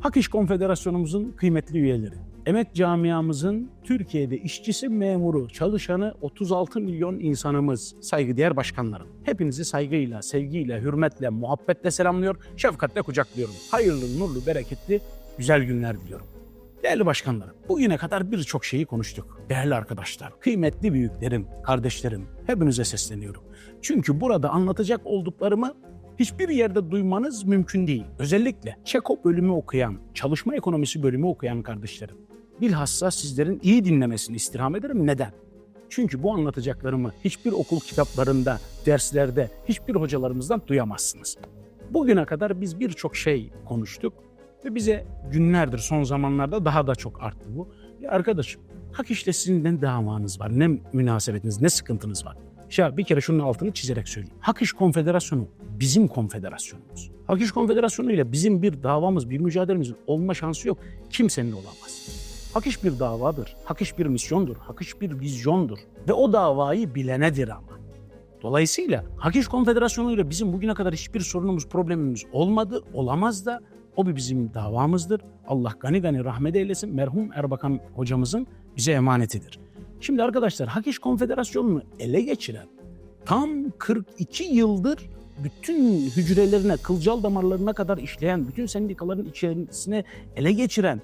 Hak İş Konfederasyonumuzun kıymetli üyeleri, emek camiamızın Türkiye'de işçisi, memuru, çalışanı 36 milyon insanımız, saygıdeğer başkanlarım. Hepinizi saygıyla, sevgiyle, hürmetle, muhabbetle selamlıyor, şefkatle kucaklıyorum. Hayırlı, nurlu, bereketli, güzel günler diliyorum. Değerli başkanlarım, bugüne kadar birçok şeyi konuştuk. Değerli arkadaşlar, kıymetli büyüklerim, kardeşlerim, hepinize sesleniyorum. Çünkü burada anlatacak olduklarımı hiçbir yerde duymanız mümkün değil. Özellikle Çeko bölümü okuyan, çalışma ekonomisi bölümü okuyan kardeşlerim. Bilhassa sizlerin iyi dinlemesini istirham ederim. Neden? Çünkü bu anlatacaklarımı hiçbir okul kitaplarında, derslerde, hiçbir hocalarımızdan duyamazsınız. Bugüne kadar biz birçok şey konuştuk ve bize günlerdir son zamanlarda daha da çok arttı bu. Ya arkadaşım hak ne davanız var, ne münasebetiniz, ne sıkıntınız var. Ya bir kere şunun altını çizerek söyleyeyim. Hak Konfederasyonu bizim konfederasyonumuz. Hak İş Konfederasyonu ile bizim bir davamız, bir mücadelemizin olma şansı yok. Kimsenin olamaz. Hak bir davadır. Hak bir misyondur. Hak bir vizyondur. Ve o davayı bilenedir ama. Dolayısıyla Hak İş Konfederasyonu ile bizim bugüne kadar hiçbir sorunumuz, problemimiz olmadı, olamaz da o bir bizim davamızdır. Allah gani gani rahmet eylesin. Merhum Erbakan hocamızın bize emanetidir. Şimdi arkadaşlar Hak İş Konfederasyonu'nu ele geçiren tam 42 yıldır bütün hücrelerine, kılcal damarlarına kadar işleyen, bütün sendikaların içerisine ele geçiren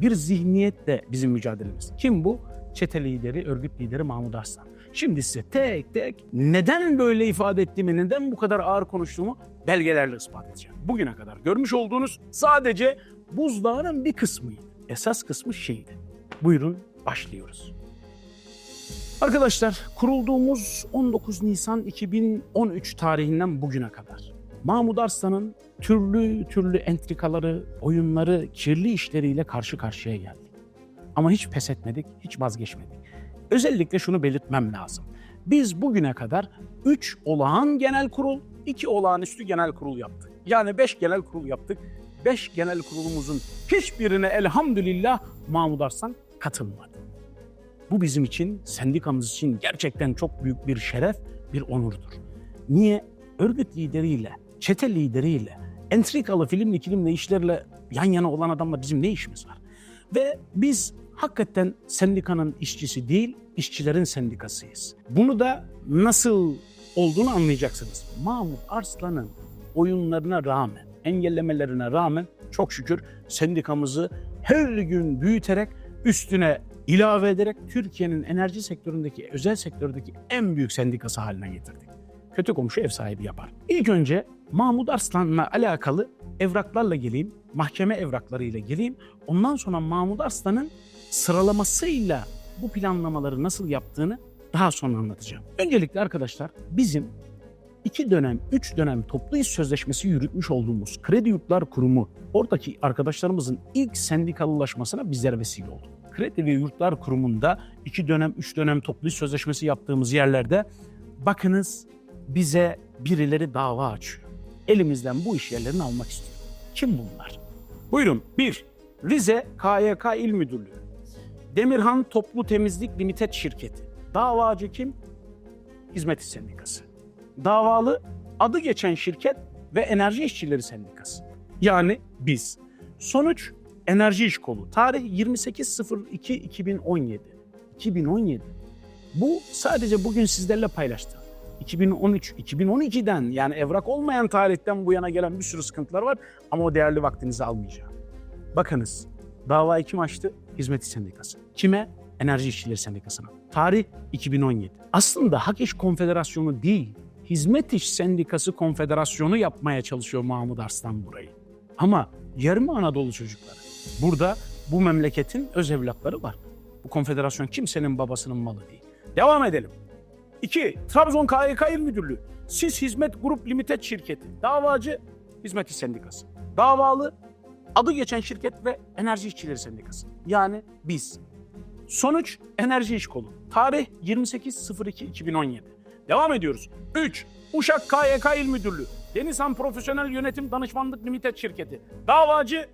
bir zihniyet de bizim mücadelemiz. Kim bu? Çete lideri, örgüt lideri Mahmut Arslan. Şimdi size tek tek neden böyle ifade ettiğimi, neden bu kadar ağır konuştuğumu belgelerle ispat edeceğim. Bugüne kadar görmüş olduğunuz sadece buzdağının bir kısmıydı. Esas kısmı şeydi. Buyurun başlıyoruz. Arkadaşlar kurulduğumuz 19 Nisan 2013 tarihinden bugüne kadar Mahmut Arslan'ın türlü türlü entrikaları, oyunları, kirli işleriyle karşı karşıya geldik. Ama hiç pes etmedik, hiç vazgeçmedik. Özellikle şunu belirtmem lazım. Biz bugüne kadar 3 olağan genel kurul, 2 olağanüstü genel kurul yaptık. Yani 5 genel kurul yaptık. 5 genel kurulumuzun hiçbirine elhamdülillah Mahmut Arslan katılmadı. Bu bizim için, sendikamız için gerçekten çok büyük bir şeref, bir onurdur. Niye? Örgüt lideriyle, çete lideriyle, entrikalı filmli kilimle işlerle yan yana olan adamla bizim ne işimiz var? Ve biz hakikaten sendikanın işçisi değil, işçilerin sendikasıyız. Bunu da nasıl olduğunu anlayacaksınız. Mahmut Arslan'ın oyunlarına rağmen, engellemelerine rağmen çok şükür sendikamızı her gün büyüterek üstüne ilave ederek Türkiye'nin enerji sektöründeki, özel sektördeki en büyük sendikası haline getirdik. Kötü komşu ev sahibi yapar. İlk önce Mahmut Arslan'la alakalı evraklarla geleyim, mahkeme evraklarıyla geleyim. Ondan sonra Mahmut Arslan'ın sıralamasıyla bu planlamaları nasıl yaptığını daha sonra anlatacağım. Öncelikle arkadaşlar bizim iki dönem, üç dönem toplu iş sözleşmesi yürütmüş olduğumuz Kredi Yurtlar Kurumu oradaki arkadaşlarımızın ilk sendikalılaşmasına bizler vesile olduk. Kredi ve Yurtlar Kurumu'nda iki dönem, üç dönem toplu iş sözleşmesi yaptığımız yerlerde bakınız bize birileri dava açıyor. Elimizden bu iş yerlerini almak istiyor. Kim bunlar? Buyurun. Bir, Rize KYK İl Müdürlüğü. Demirhan Toplu Temizlik Limited Şirketi. Davacı kim? Hizmet İş Sendikası. Davalı adı geçen şirket ve Enerji İşçileri Sendikası. Yani biz. Sonuç Enerji İş Kolu. Tarih 28.02.2017. 2017. Bu sadece bugün sizlerle paylaştığım. 2013, 2012'den yani evrak olmayan tarihten bu yana gelen bir sürü sıkıntılar var ama o değerli vaktinizi almayacağım. Bakınız davayı kim açtı? Hizmet İş Sendikası. Kime? Enerji İşçileri Sendikası'na. Tarih 2017. Aslında Hak İş Konfederasyonu değil, Hizmet İş Sendikası Konfederasyonu yapmaya çalışıyor Mahmut Arslan burayı. Ama yarım Anadolu çocukları. Burada bu memleketin öz evlatları var. Bu konfederasyon kimsenin babasının malı değil. Devam edelim. 2. Trabzon KYK İl Müdürlüğü. Siz Hizmet Grup Limited şirketi. Davacı Hizmet İş Sendikası. Davalı adı geçen şirket ve Enerji İşçileri Sendikası. Yani biz. Sonuç Enerji İş Kolu. Tarih 28.02.2017. Devam ediyoruz. 3. Uşak KYK İl Müdürlüğü. Denizhan Profesyonel Yönetim Danışmanlık Limited şirketi. Davacı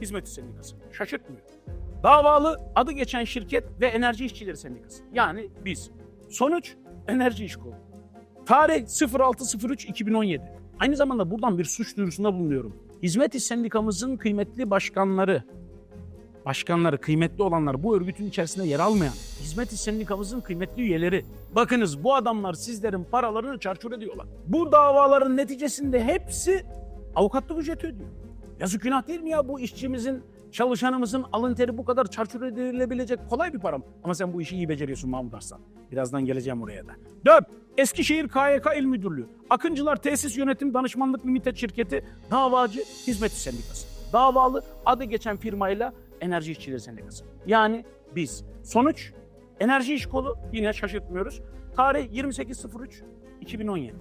Hizmet Sendikası. Şaşırtmıyor. Davalı adı geçen şirket ve Enerji İşçileri Sendikası. Yani biz. Sonuç Enerji İş Kolu. Tarih 06.03.2017. Aynı zamanda buradan bir suç duyurusunda bulunuyorum. Hizmet İş Sendikamızın kıymetli başkanları, başkanları, kıymetli olanlar, bu örgütün içerisinde yer almayan, Hizmet İş Sendikamızın kıymetli üyeleri. Bakınız bu adamlar sizlerin paralarını çarçur ediyorlar. Bu davaların neticesinde hepsi avukatlık ücreti ödüyor. Yazık günah değil mi ya bu işçimizin, çalışanımızın alın teri bu kadar çarçur edilebilecek kolay bir para mı? Ama sen bu işi iyi beceriyorsun Mahmut Arslan. Birazdan geleceğim oraya da. Dört, Eskişehir KYK İl Müdürlüğü, Akıncılar Tesis Yönetim Danışmanlık Limited Şirketi, Davacı Hizmet İş Sendikası. Davalı adı geçen firmayla Enerji İşçileri Sendikası. Yani biz. Sonuç Enerji İş Kolu yine şaşırtmıyoruz. Tarih 28.03.2017.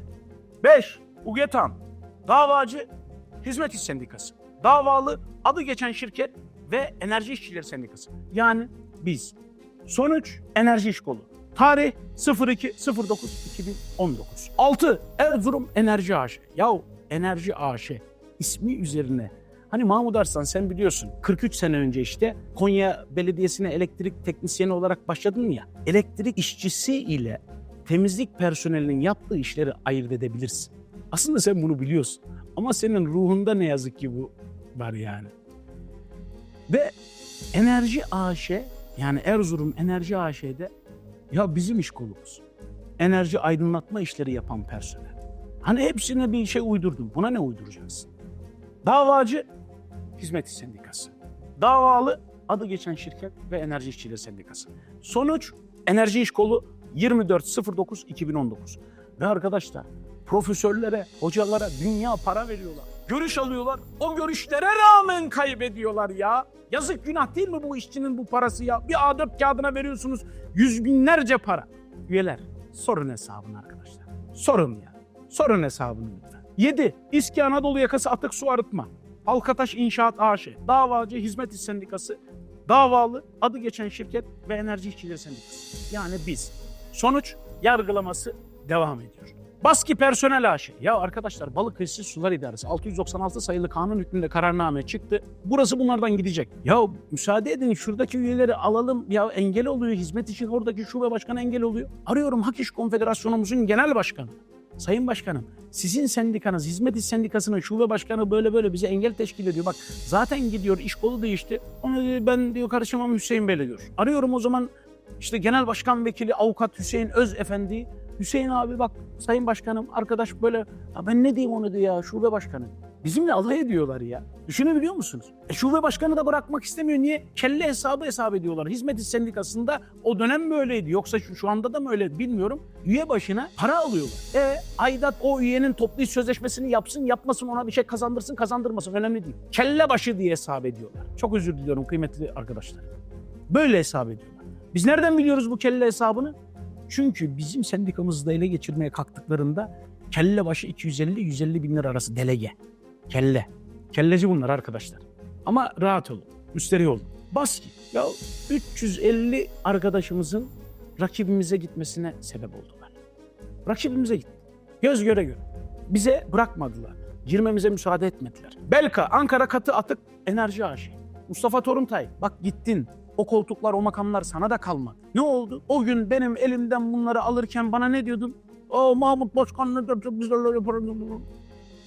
5. UGETAN Davacı Hizmet İş Sendikası. Davalı adı geçen şirket ve Enerji İşçileri Sendikası. Yani biz. Sonuç Enerji İş Kolu. Tarih 02.09.2019. 6. Erzurum Enerji AŞ. Yahu Enerji AŞ ismi üzerine Hani Mahmut Arslan sen biliyorsun 43 sene önce işte Konya Belediyesi'ne elektrik teknisyeni olarak başladın ya. Elektrik işçisi ile temizlik personelinin yaptığı işleri ayırt edebilirsin. Aslında sen bunu biliyorsun. Ama senin ruhunda ne yazık ki bu var yani. Ve Enerji AŞ yani Erzurum Enerji AŞ'de ya bizim iş kolumuz. Enerji aydınlatma işleri yapan personel. Hani hepsine bir şey uydurdun. Buna ne uyduracaksın? Davacı Hizmet Sendikası. Davalı adı geçen şirket ve Enerji İşçileri Sendikası. Sonuç Enerji İş Kolu 24.09.2019. Ve arkadaşlar profesörlere, hocalara dünya para veriyorlar. Görüş alıyorlar. O görüşlere rağmen kaybediyorlar ya. Yazık günah değil mi bu işçinin bu parası ya? Bir A4 kağıdına veriyorsunuz yüz binlerce para. Üyeler sorun hesabını arkadaşlar. Sorun ya. Sorun hesabını lütfen. 7. İSKİ Anadolu Yakası Atık Su Arıtma. Halkataş İnşaat AŞ. Davacı Hizmet İş Sendikası. Davalı adı geçen şirket ve Enerji İşçileri Sendikası. Yani biz. Sonuç yargılaması devam ediyor. Baski Personel AŞ. Ya arkadaşlar Balıkesir Sular İdaresi 696 sayılı kanun hükmünde kararname çıktı. Burası bunlardan gidecek. Ya müsaade edin şuradaki üyeleri alalım. Ya engel oluyor. Hizmet için oradaki şube başkanı engel oluyor. Arıyorum Hak İş Konfederasyonumuzun genel başkanı. Sayın Başkanım, sizin sendikanız, Hizmet İş Sendikası'nın şube başkanı böyle böyle bize engel teşkil ediyor. Bak zaten gidiyor, iş kolu değişti. Onu ben diyor karışamam Hüseyin Bey'le diyor. Arıyorum o zaman işte Genel Başkan Vekili Avukat Hüseyin Öz Efendi. Hüseyin abi bak Sayın Başkanım arkadaş böyle ya ben ne diyeyim onu diyor ya şube başkanı. Bizimle alay ediyorlar ya. Düşünebiliyor musunuz? E, şube başkanı da bırakmak istemiyor. Niye? Kelle hesabı hesap ediyorlar. Hizmet İş Sendikası'nda o dönem mi öyleydi? Yoksa şu, şu anda da mı öyle bilmiyorum. Üye başına para alıyorlar. E aidat o üyenin toplu iş sözleşmesini yapsın yapmasın ona bir şey kazandırsın kazandırmasın önemli değil. Kelle başı diye hesap ediyorlar. Çok özür diliyorum kıymetli arkadaşlar. Böyle hesap ediyorlar. Biz nereden biliyoruz bu kelle hesabını? Çünkü bizim sendikamızda ele geçirmeye kalktıklarında kelle başı 250-150 bin lira arası delege. Kelle. Kelleci bunlar arkadaşlar. Ama rahat olun. Müsterih olun. Baski. Ya 350 arkadaşımızın rakibimize gitmesine sebep oldular. Rakibimize gitti. Göz göre göre. Bize bırakmadılar. Girmemize müsaade etmediler. Belka, Ankara Katı Atık Enerji AŞ. Mustafa Toruntay, bak gittin. O koltuklar, o makamlar sana da kalmadı. Ne oldu? O gün benim elimden bunları alırken bana ne diyordun? O Mahmut Başkan ne öyle yaparız.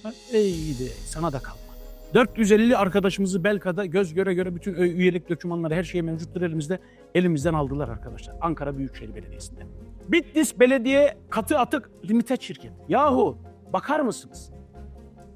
Ha, İyiydi. Sana da kalmadı. 450 arkadaşımızı Belka'da göz göre göre bütün üyelik dokümanları her şey mevcuttur elimizde. Elimizden aldılar arkadaşlar. Ankara Büyükşehir Belediyesi'nde. Bitlis Belediye Katı Atık Limited Şirket. Yahu bakar mısınız?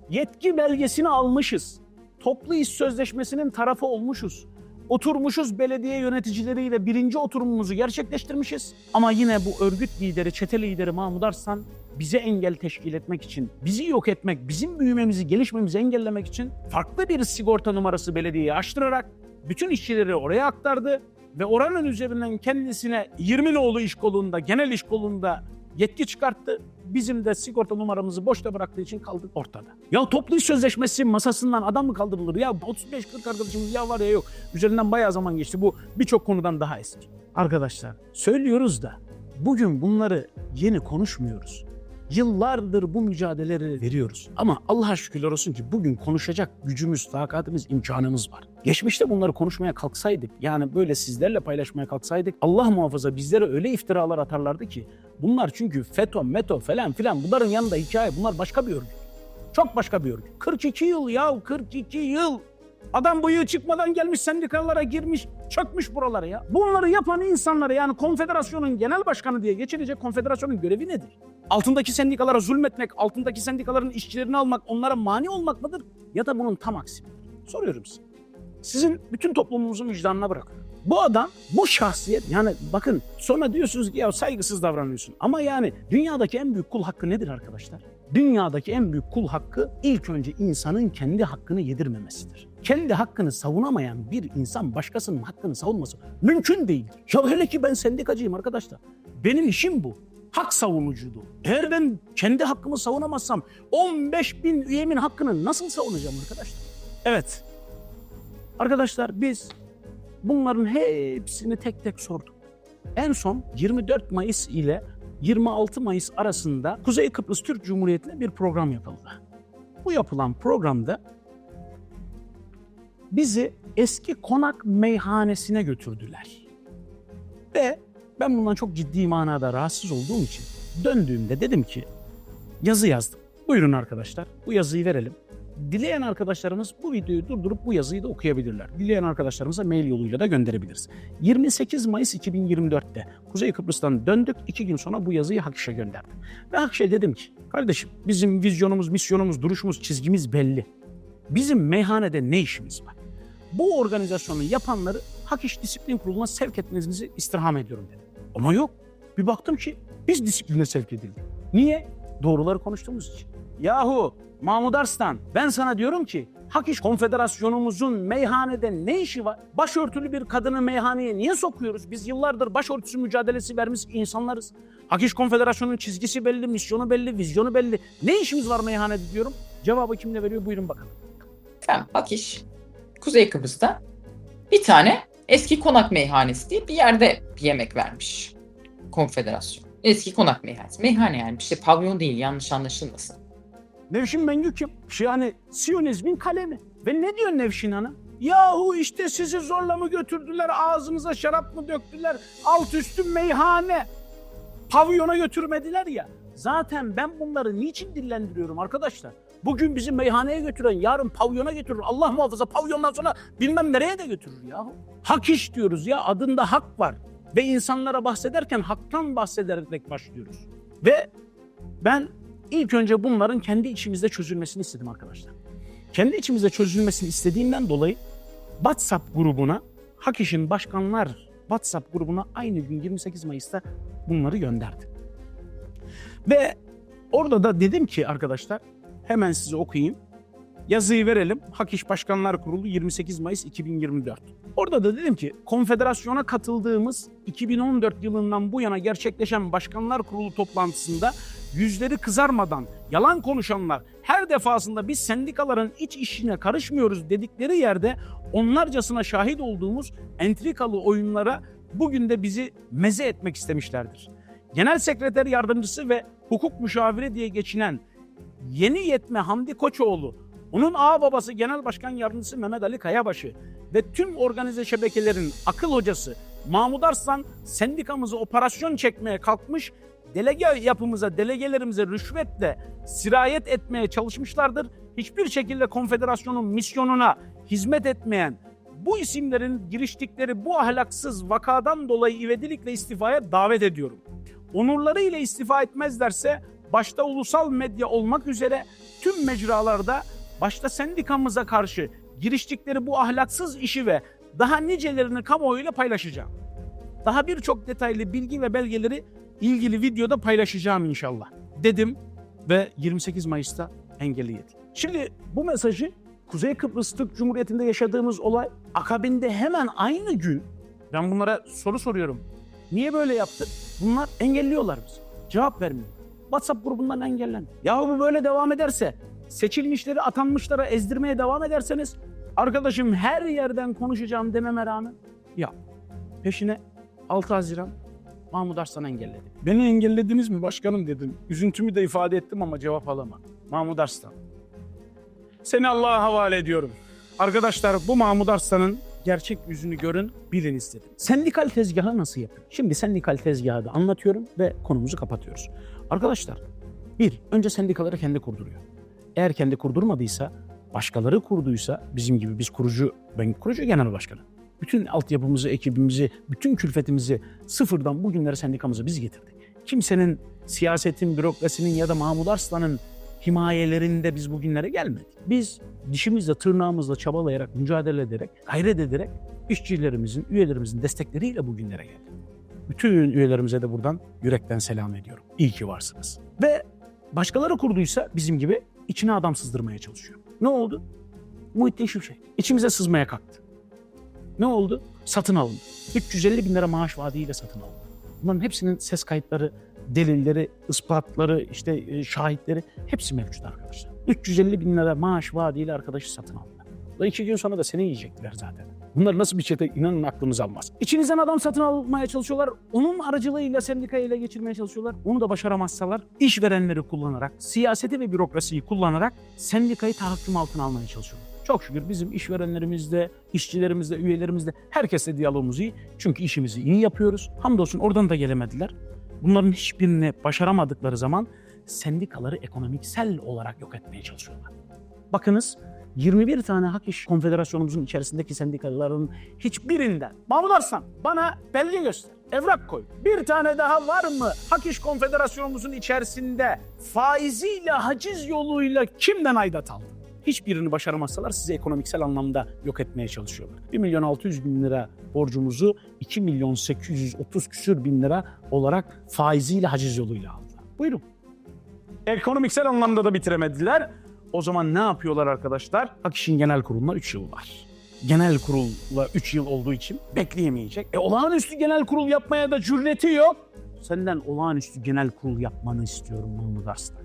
Yetki belgesini almışız. Toplu iş sözleşmesinin tarafı olmuşuz. Oturmuşuz belediye yöneticileriyle birinci oturumumuzu gerçekleştirmişiz. Ama yine bu örgüt lideri, çete lideri Mahmut Arslan bize engel teşkil etmek için, bizi yok etmek, bizim büyümemizi, gelişmemizi engellemek için farklı bir sigorta numarası belediyeye açtırarak bütün işçileri oraya aktardı ve oranın üzerinden kendisine 20 nolu iş kolunda, genel iş kolunda yetki çıkarttı. Bizim de sigorta numaramızı boşta bıraktığı için kaldık ortada. Ya toplu iş sözleşmesi masasından adam mı kaldırılır? Ya 35-40 arkadaşımız ya var ya yok. Üzerinden bayağı zaman geçti. Bu birçok konudan daha eski. Arkadaşlar söylüyoruz da bugün bunları yeni konuşmuyoruz. Yıllardır bu mücadeleleri veriyoruz. Ama Allah'a şükürler olsun ki bugün konuşacak gücümüz, takatimiz, imkanımız var. Geçmişte bunları konuşmaya kalksaydık, yani böyle sizlerle paylaşmaya kalksaydık, Allah muhafaza bizlere öyle iftiralar atarlardı ki, bunlar çünkü FETÖ, METO falan filan bunların yanında hikaye, bunlar başka bir örgüt. Çok başka bir örgüt. 42 yıl ya 42 yıl. Adam bıyığı çıkmadan gelmiş sendikalara girmiş, çökmüş buralara ya. Bunları yapan insanlara yani konfederasyonun genel başkanı diye geçilecek konfederasyonun görevi nedir? Altındaki sendikalara zulmetmek, altındaki sendikaların işçilerini almak, onlara mani olmak mıdır? Ya da bunun tam aksi midir? Soruyorum size. Sizin bütün toplumumuzun vicdanına bırakın. Bu adam, bu şahsiyet yani bakın sonra diyorsunuz ki ya saygısız davranıyorsun. Ama yani dünyadaki en büyük kul hakkı nedir arkadaşlar? Dünyadaki en büyük kul hakkı ilk önce insanın kendi hakkını yedirmemesidir. Kendi hakkını savunamayan bir insan başkasının hakkını savunması mümkün değildir. Ya hele ki ben sendikacıyım arkadaşlar. Benim işim bu. Hak savunuculuğu. Eğer ben kendi hakkımı savunamazsam 15 bin üyemin hakkını nasıl savunacağım arkadaşlar? Evet. Arkadaşlar biz bunların hepsini tek tek sorduk. En son 24 Mayıs ile 26 Mayıs arasında Kuzey Kıbrıs Türk Cumhuriyeti'ne bir program yapıldı. Bu yapılan programda bizi eski konak meyhanesine götürdüler. Ve ben bundan çok ciddi manada rahatsız olduğum için döndüğümde dedim ki yazı yazdım. Buyurun arkadaşlar bu yazıyı verelim. Dileyen arkadaşlarımız bu videoyu durdurup bu yazıyı da okuyabilirler. Dileyen arkadaşlarımıza mail yoluyla da gönderebiliriz. 28 Mayıs 2024'te Kuzey Kıbrıs'tan döndük. iki gün sonra bu yazıyı Hakiş'e gönderdim. Ve Hakiş'e dedim ki kardeşim bizim vizyonumuz, misyonumuz, duruşumuz, çizgimiz belli. Bizim meyhanede ne işimiz var? Bu organizasyonu yapanları Hakiş Disiplin Kurulu'na sevk etmenizi istirham ediyorum dedim. Ama yok. Bir baktım ki biz disipline sevk edildik. Niye? Doğruları konuştuğumuz için. Yahu Mahmut Arslan ben sana diyorum ki Hakiş Konfederasyonumuzun meyhanede ne işi var? Başörtülü bir kadını meyhaneye niye sokuyoruz? Biz yıllardır başörtüsü mücadelesi vermiş insanlarız. Hakiş Konfederasyonu'nun çizgisi belli, misyonu belli, vizyonu belli. Ne işimiz var meyhanede diyorum. Cevabı kimle veriyor buyurun bakalım. Efendim Hakiş, Kuzey Kıbrıs'ta bir tane eski konak meyhanesi diye bir yerde bir yemek vermiş konfederasyon. Eski konak meyhanesi. Meyhane yani işte pavyon değil yanlış anlaşılmasın. Nevşin Mengü kim? Yani Siyonizmin kalemi. Ve ne diyor Nevşin Hanım? Yahu işte sizi zorla mı götürdüler, ağzınıza şarap mı döktüler, alt üstü meyhane, pavyona götürmediler ya. Zaten ben bunları niçin dillendiriyorum arkadaşlar? Bugün bizi meyhaneye götüren yarın pavyona götürür. Allah muhafaza pavyondan sonra bilmem nereye de götürür yahu. Hak iş diyoruz ya adında hak var. Ve insanlara bahsederken haktan bahsederek başlıyoruz. Ve ben ilk önce bunların kendi içimizde çözülmesini istedim arkadaşlar. Kendi içimizde çözülmesini istediğimden dolayı WhatsApp grubuna Hak İş'in başkanlar WhatsApp grubuna aynı gün 28 Mayıs'ta bunları gönderdim. Ve orada da dedim ki arkadaşlar hemen size okuyayım. Yazıyı verelim. Hak İş Başkanlar Kurulu 28 Mayıs 2024. Orada da dedim ki konfederasyona katıldığımız 2014 yılından bu yana gerçekleşen Başkanlar Kurulu toplantısında yüzleri kızarmadan yalan konuşanlar her defasında biz sendikaların iç işine karışmıyoruz dedikleri yerde onlarcasına şahit olduğumuz entrikalı oyunlara bugün de bizi meze etmek istemişlerdir. Genel Sekreter Yardımcısı ve hukuk müşaviri diye geçinen yeni yetme Hamdi Koçoğlu, onun ağ babası Genel Başkan Yardımcısı Mehmet Ali Kayabaşı ve tüm organize şebekelerin akıl hocası Mahmut Arslan sendikamızı operasyon çekmeye kalkmış, delege yapımıza, delegelerimize rüşvetle sirayet etmeye çalışmışlardır. Hiçbir şekilde konfederasyonun misyonuna hizmet etmeyen bu isimlerin giriştikleri bu ahlaksız vakadan dolayı ivedilikle istifaya davet ediyorum. Onurları ile istifa etmezlerse başta ulusal medya olmak üzere tüm mecralarda başta sendikamıza karşı giriştikleri bu ahlaksız işi ve daha nicelerini kamuoyuyla paylaşacağım. Daha birçok detaylı bilgi ve belgeleri ilgili videoda paylaşacağım inşallah dedim ve 28 Mayıs'ta engelleyedik. Şimdi bu mesajı Kuzey Kıbrıs Türk Cumhuriyeti'nde yaşadığımız olay akabinde hemen aynı gün ben bunlara soru soruyorum. Niye böyle yaptı? Bunlar engelliyorlar bizi. Cevap vermiyor. WhatsApp grubundan engellendi. Yahu bu böyle devam ederse seçilmişleri atanmışlara ezdirmeye devam ederseniz arkadaşım her yerden konuşacağım dememe rağmen ya peşine 6 Haziran Mahmut Arslan engelledi. Beni engellediniz mi başkanım dedim. Üzüntümü de ifade ettim ama cevap alamadım. Mahmut Arslan. Seni Allah'a havale ediyorum. Arkadaşlar bu Mahmut Arslan'ın gerçek yüzünü görün, bilin istedim. Sendikal tezgahı nasıl yapıyor? Şimdi sendikal tezgahı da anlatıyorum ve konumuzu kapatıyoruz. Arkadaşlar, bir, önce sendikaları kendi kurduruyor. Eğer kendi kurdurmadıysa, başkaları kurduysa, bizim gibi biz kurucu, ben kurucu genel başkanım. Bütün altyapımızı, ekibimizi, bütün külfetimizi sıfırdan bugünlere sendikamızı biz getirdik. Kimsenin siyasetin, bürokrasinin ya da Mahmut Arslan'ın himayelerinde biz bugünlere gelmedik. Biz dişimizle, tırnağımızla çabalayarak, mücadele ederek, gayret ederek işçilerimizin, üyelerimizin destekleriyle bugünlere geldik. Bütün üyelerimize de buradan yürekten selam ediyorum. İyi ki varsınız. Ve başkaları kurduysa bizim gibi içine adam sızdırmaya çalışıyor. Ne oldu? Muhittin Şimşek. İçimize sızmaya kalktı. Ne oldu? Satın alındı. 350 bin lira maaş vaadiyle satın alındı. Bunların hepsinin ses kayıtları, delilleri, ispatları, işte e, şahitleri hepsi mevcut arkadaşlar. 350 bin lira maaş vaadiyle arkadaşı satın aldılar. Ve iki gün sonra da seni yiyecekler zaten. Bunlar nasıl bir çete inanın aklınız almaz. İçinizden adam satın almaya çalışıyorlar. Onun aracılığıyla sendikayı ele geçirmeye çalışıyorlar. Onu da başaramazsalar işverenleri kullanarak, siyaseti ve bürokrasiyi kullanarak sendikayı tahakküm altına almaya çalışıyorlar. Çok şükür bizim işverenlerimizde, işçilerimizde, üyelerimizde herkesle diyalogumuz iyi. Çünkü işimizi iyi yapıyoruz. Hamdolsun oradan da gelemediler. Bunların hiçbirini başaramadıkları zaman sendikaları ekonomiksel olarak yok etmeye çalışıyorlar. Bakınız 21 tane Hak İş Konfederasyonumuzun içerisindeki sendikaların hiçbirinden Mahmut Arslan bana belge göster. Evrak koy. Bir tane daha var mı? Hak İş Konfederasyonumuzun içerisinde faiziyle, haciz yoluyla kimden aidat aldı? Hiçbirini başaramazsalar sizi ekonomiksel anlamda yok etmeye çalışıyorlar. 1 milyon 600 bin lira borcumuzu 2 milyon 830 küsür bin lira olarak faiziyle haciz yoluyla aldılar. Buyurun. Ekonomiksel anlamda da bitiremediler. O zaman ne yapıyorlar arkadaşlar? Akiş'in genel kuruluna 3 yıl var. Genel kurulla 3 yıl olduğu için bekleyemeyecek. E olağanüstü genel kurul yapmaya da cüreti yok. Senden olağanüstü genel kurul yapmanı istiyorum Mahmut Arslan.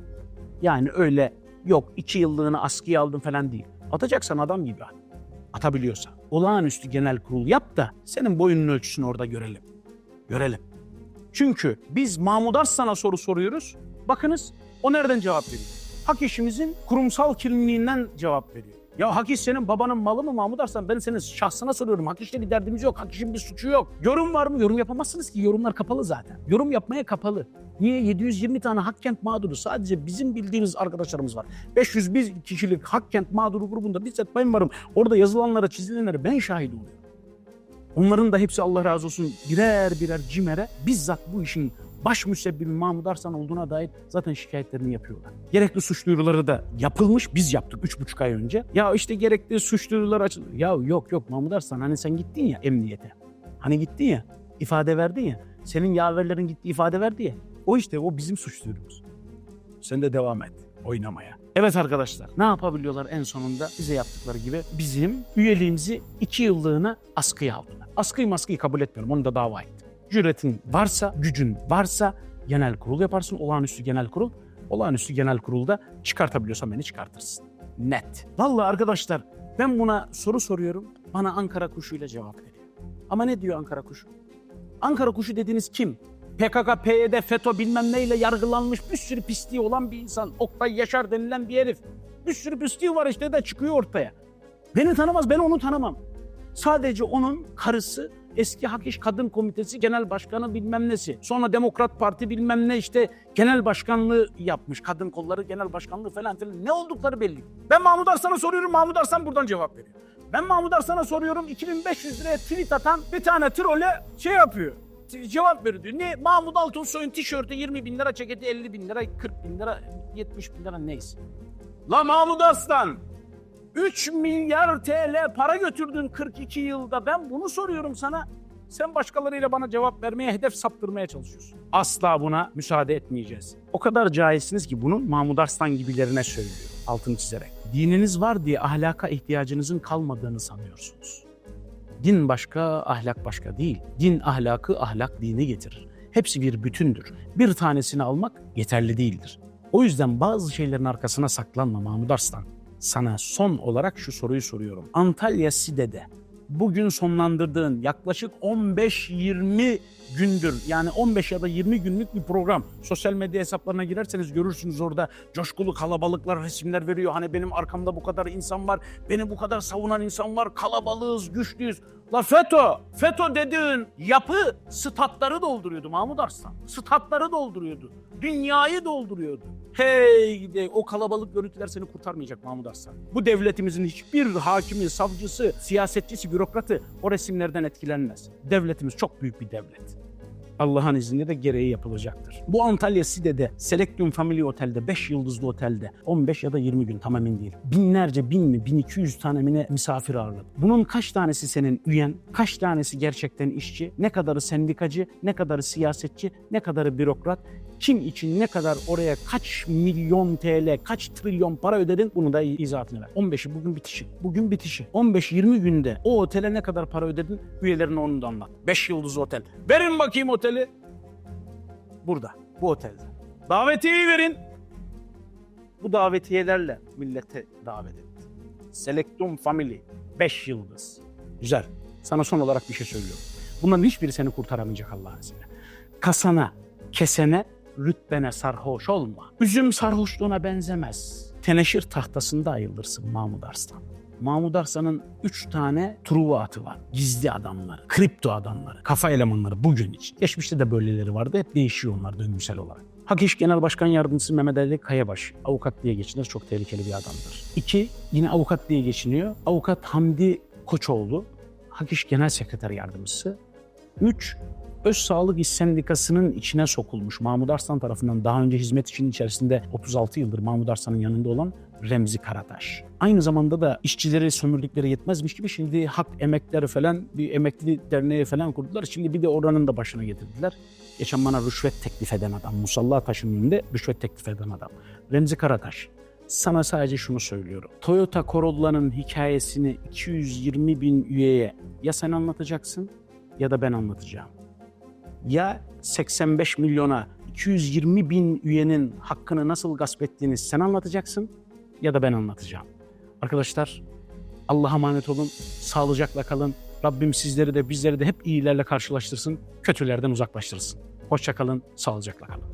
Yani öyle yok 2 yıllığını askıya aldım falan değil. Atacaksan adam gibi at. Atabiliyorsa. Olağanüstü genel kurul yap da senin boyunun ölçüsünü orada görelim. Görelim. Çünkü biz Mahmut Arslan'a soru soruyoruz. Bakınız o nereden cevap veriyor? Hak işimizin kurumsal kimliğinden cevap veriyor. Ya hak senin babanın malı mı Mahmut Arslan? Ben senin şahsına soruyorum. Hak işle bir derdimiz yok. Hak bir suçu yok. Yorum var mı? Yorum yapamazsınız ki. Yorumlar kapalı zaten. Yorum yapmaya kapalı. Niye? 720 tane Hakkent mağduru sadece bizim bildiğimiz arkadaşlarımız var. 501 kişilik Hakkent mağduru grubunda bizzat ben varım. Orada yazılanlara, çizilenlere ben şahit oluyorum. Onların da hepsi Allah razı olsun birer birer cimere bizzat bu işin baş müsebbibi Mahmut Arslan olduğuna dair zaten şikayetlerini yapıyorlar. Gerekli suç duyuruları da yapılmış. Biz yaptık üç buçuk ay önce. Ya işte gerekli suç duyuruları açıldı. Ya yok yok Mahmut Arslan hani sen gittin ya emniyete. Hani gittin ya ifade verdin ya. Senin yaverlerin gitti ifade verdi ya. O işte o bizim suç duyurumuz. Sen de devam et oynamaya. Evet arkadaşlar ne yapabiliyorlar en sonunda bize yaptıkları gibi bizim üyeliğimizi iki yıllığına askıya aldılar. Askıyı maskıyı kabul etmiyorum onu da dava ettim. Cüretin varsa, gücün varsa genel kurul yaparsın, olağanüstü genel kurul. Olağanüstü genel kurulda çıkartabiliyorsan beni çıkartırsın. Net. Vallahi arkadaşlar ben buna soru soruyorum. Bana Ankara kuşuyla cevap veriyor. Ama ne diyor Ankara kuşu? Ankara kuşu dediğiniz kim? PKK, PYD, FETÖ bilmem neyle yargılanmış bir sürü pisliği olan bir insan. Oktay Yaşar denilen bir herif. Bir sürü pisliği var işte de çıkıyor ortaya. Beni tanımaz, ben onu tanımam. Sadece onun karısı eski Hak İş Kadın Komitesi Genel Başkanı bilmem nesi. Sonra Demokrat Parti bilmem ne işte genel başkanlığı yapmış. Kadın kolları genel başkanlığı falan filan. Ne oldukları belli. Ben Mahmut Arslan'a soruyorum. Mahmut Arslan buradan cevap veriyor. Ben Mahmut Arslan'a soruyorum. 2500 liraya tweet atan bir tane trole şey yapıyor. Cevap veriyor diyor. Ne? Mahmut Altunsoy'un tişörtü 20 bin lira, ceketi 50 bin lira, 40 bin lira, 70 bin lira neyse. La Mahmut Arslan 3 milyar TL para götürdün 42 yılda. Ben bunu soruyorum sana. Sen başkalarıyla bana cevap vermeye, hedef saptırmaya çalışıyorsun. Asla buna müsaade etmeyeceğiz. O kadar cahilsiniz ki bunun Mahmut Arslan gibilerine söylüyor. Altını çizerek. Dininiz var diye ahlaka ihtiyacınızın kalmadığını sanıyorsunuz. Din başka, ahlak başka değil. Din ahlakı, ahlak dini getirir. Hepsi bir bütündür. Bir tanesini almak yeterli değildir. O yüzden bazı şeylerin arkasına saklanma Mahmut Arslan. Sana son olarak şu soruyu soruyorum. Antalya Side'de bugün sonlandırdığın yaklaşık 15-20 gündür yani 15 ya da 20 günlük bir program. Sosyal medya hesaplarına girerseniz görürsünüz orada coşkulu kalabalıklar resimler veriyor. Hani benim arkamda bu kadar insan var, beni bu kadar savunan insan var, kalabalığız, güçlüyüz. La FETÖ, FETÖ dediğin yapı statları dolduruyordu Mahmut Arslan. Statları dolduruyordu. Dünyayı dolduruyordu. Hey gidi o kalabalık görüntüler seni kurtarmayacak Mahmut Arslan. Bu devletimizin hiçbir hakimi, savcısı, siyasetçisi, bürokratı o resimlerden etkilenmez. Devletimiz çok büyük bir devlet. Allah'ın izniyle de gereği yapılacaktır. Bu Antalya Side'de Selectum Family Otel'de 5 yıldızlı otelde 15 ya da 20 gün tam emin değilim. Binlerce bin mi 1200 tane mi misafir ağırladı. Bunun kaç tanesi senin üyen, kaç tanesi gerçekten işçi, ne kadarı sendikacı, ne kadarı siyasetçi, ne kadarı bürokrat, kim için ne kadar oraya kaç milyon TL, kaç trilyon para ödedin bunu da izahatını ver. 15'i bugün bitişi. Bugün bitişi. 15-20 günde o otele ne kadar para ödedin üyelerine onu da anlat. 5 yıldız otel. Verin bakayım oteli. Burada. Bu otelde. Davetiyeyi verin. Bu davetiyelerle millete davet etti. Selectum Family. 5 yıldız. Güzel. Sana son olarak bir şey söylüyorum. Bunların hiçbiri seni kurtaramayacak Allah'ın izniyle. Kasana, kesene, rütbene sarhoş olma. Üzüm sarhoşluğuna benzemez. Teneşir tahtasında ayılırsın Mahmud Arslan. Mahmud Arslan'ın üç tane truva atı var. Gizli adamları, kripto adamları, kafa elemanları bugün için. Geçmişte de böyleleri vardı. Hep değişiyor onlar döngüsel olarak. Hak İş Genel Başkan Yardımcısı Mehmet Ali Kayabaş. Avukat diye geçinir. Çok tehlikeli bir adamdır. İki, yine avukat diye geçiniyor. Avukat Hamdi Koçoğlu. Hak İş Genel Sekreter Yardımcısı. Üç, Öz Sağlık İş Sendikası'nın içine sokulmuş Mahmut Arslan tarafından daha önce hizmet işinin içerisinde 36 yıldır Mahmut Arslan'ın yanında olan Remzi Karataş. Aynı zamanda da işçileri sömürdükleri yetmezmiş gibi şimdi hak emekleri falan bir emekli derneği falan kurdular. Şimdi bir de oranın da başına getirdiler. Geçen bana rüşvet teklif eden adam, musalla taşının önünde rüşvet teklif eden adam. Remzi Karataş. Sana sadece şunu söylüyorum. Toyota Corolla'nın hikayesini 220 bin üyeye ya sen anlatacaksın ya da ben anlatacağım ya 85 milyona 220 bin üyenin hakkını nasıl gasp ettiğini sen anlatacaksın ya da ben anlatacağım. Arkadaşlar Allah'a emanet olun, sağlıcakla kalın. Rabbim sizleri de bizleri de hep iyilerle karşılaştırsın, kötülerden uzaklaştırsın. Hoşça kalın, sağlıcakla kalın.